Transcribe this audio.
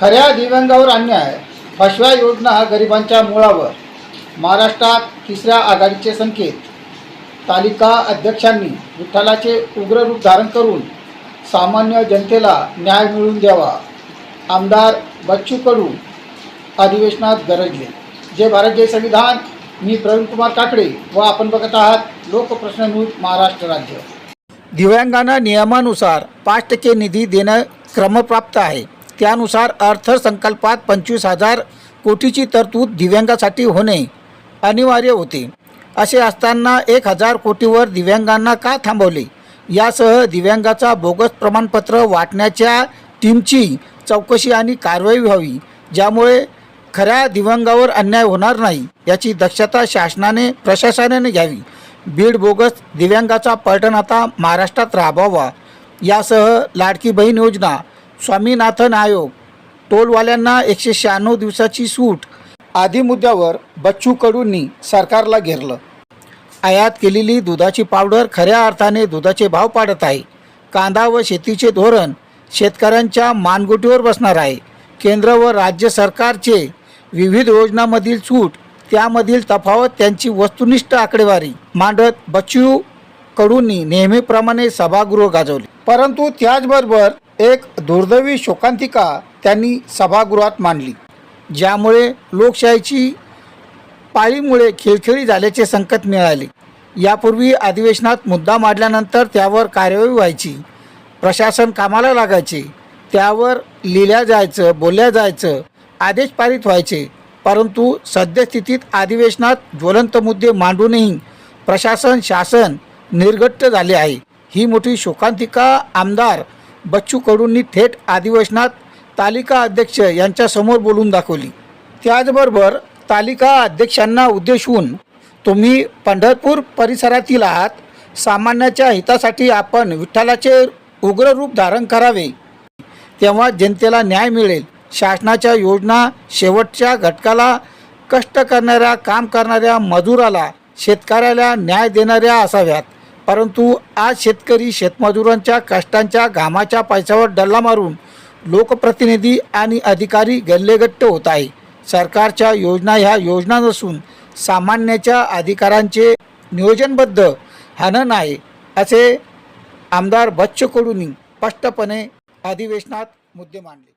खऱ्या दिव्यांगावर अन्याय फसव्या योजना गरिबांच्या मुळावर. महाराष्ट्रात तिसऱ्या आघाडीचे संकेत. तालिका अध्यक्षांनी विठ्ठलाचे उग्र रूप धारण करून सामान्य जनतेला न्याय मिळवून द्यावा. आमदार बच्चू कडू अधिवेशनात गरजले जे भारत जय संविधान. मी प्रवीण कुमार काकडे व आपण बघत आहात लोकप्रश्न न्यूज महाराष्ट्र राज्य. दिव्यांगांना नियमानुसार पाच टक्के निधी देणं क्रमप्राप्त आहे. त्यानुसार अर्थसंकल्पात पंचवीस हजार कोटीची तरतूद दिव्यांगासाठी होणे अनिवार्य होते. असे असताना एक हजार कोटीवर दिव्यांगांना का थांबवले? यासह दिव्यांगाचा बोगस प्रमाणपत्र वाटण्याच्या टीमची चौकशी आणि कारवाई व्हावी ज्यामुळे खऱ्या दिव्यांगावर अन्याय होणार नाही याची दक्षता शासनाने प्रशासनाने घ्यावी. बीड बोगस दिव्यांगाचा पलटण आता महाराष्ट्रात राबवावा. यासह लाडकी बहीण योजना स्वामीनाथन आयोग. टोलवाल्यांना एकशे शहाण्णव दिवसाची सूट. आदी मुद्द्यावर बच्चू कडूंनी सरकारला घेरलं. आयात केलेली दुधाची पावडर खऱ्या अर्थाने दुधाचे भाव पाडत आहे. कांदा व शेतीचे धोरण शेतकऱ्यांच्या मानगुटीवर बसणार आहे. केंद्र व राज्य सरकारचे विविध योजनांमधील सूट त्यामधील तफावत त्यांची वस्तुनिष्ठ आकडेवारी मांडत बच्चू कडूंनी नेहमीप्रमाणे सभागृह गाजवले. परंतु त्याचबरोबर एक दुर्दैवी शोकांतिका त्यांनी सभागृहात मांडली ज्यामुळे लोकशाहीची पाळीमुळे खिळखिळी झाल्याचे संकेत मिळाले. यापूर्वी अधिवेशनात मुद्दा मांडल्यानंतर त्यावर कार्यवाही व्हायची प्रशासन कामाला लागायचे त्यावर लिहिल्या जायचं बोलल्या जायचं आदेश पारित व्हायचे परंतु सद्यस्थितीत अधिवेशनात ज्वलंत मुद्दे मांडूनही प्रशासन शासन निर्घट्ट झाले आहे. ही मोठी शोकांतिका आमदार बच्चू कडूंनी थेट अधिवेशनात तालिका अध्यक्ष यांच्यासमोर बोलून दाखवली. त्याचबरोबर तालिका अध्यक्षांना उद्देशून तुम्ही पंढरपूर परिसरातील आहात. सामान्याच्या हितासाठी आपण विठ्ठलाचे उग्र रूप धारण करावे. तेव्हा जनतेला न्याय मिळेल. शासनाच्या योजना शेवटच्या घटकाला कष्ट करणाऱ्या काम करणाऱ्या मजुराला शेतकऱ्याला न्याय देणाऱ्या असाव्यात. परंतु आज शेतकरी शेतमजुरांच्या कष्टांच्या घामाच्या पैशावर डल्ला मारून लोकप्रतिनिधी आणि अधिकारी गल्लेगट्ट होत आहे. सरकारच्या योजना ह्या योजना नसून सामान्याच्या अधिकारांचे नियोजनबद्ध हनन आहे असे आमदार बच्च कडूंनी स्पष्टपणे अधिवेशनात मुद्दे मांडले.